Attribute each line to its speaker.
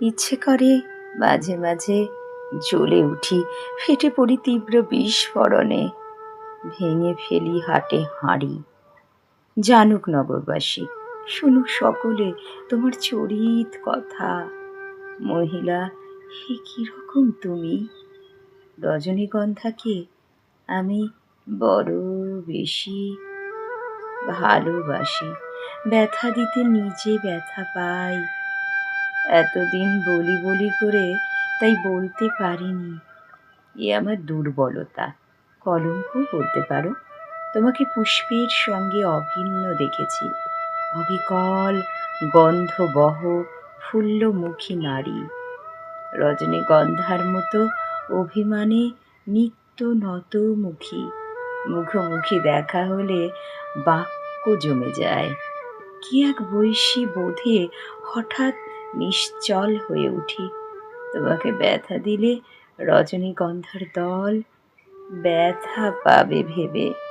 Speaker 1: ইচ্ছে করে, মাঝে মাঝে জ্বলে উঠি, ফেটে পড়ি তীব্র বিস্ফোরণে। ভেঙে ফেলি হাটে হাঁড়ি। জানুক নগরবাসী, শুনুক সকলে তোমার চরিত কথা। মহিলা হে কীরকম তুমি? রজনীগন্ধাকে আমি বড় বেশি ভালোবাসি। ব্যথা দিতে নিজে ব্যথা পাই। এতদিন বলি বলি করে তাই বলতে পারিনি। এ আমার দুর্বলতা। কলঙ্ক বলতে পারো। তোমাকে পুষ্পের সঙ্গে অভিন্ন দেখেছি। অবিকল গন্ধবহ ফুল্লমুখী নারী। রজনীগন্ধার মতো অভিমানে নিত্য নতমুখী মুখোমুখি দেখা হলে বাক্য জমে যায়। কি এক বৈশী বোধে হঠাৎ নিশ্চল হয়ে উঠি। তোমাকে ব্যথা দিলে রজনীগন্ধার দল ব্যথা পাবে ভেবে।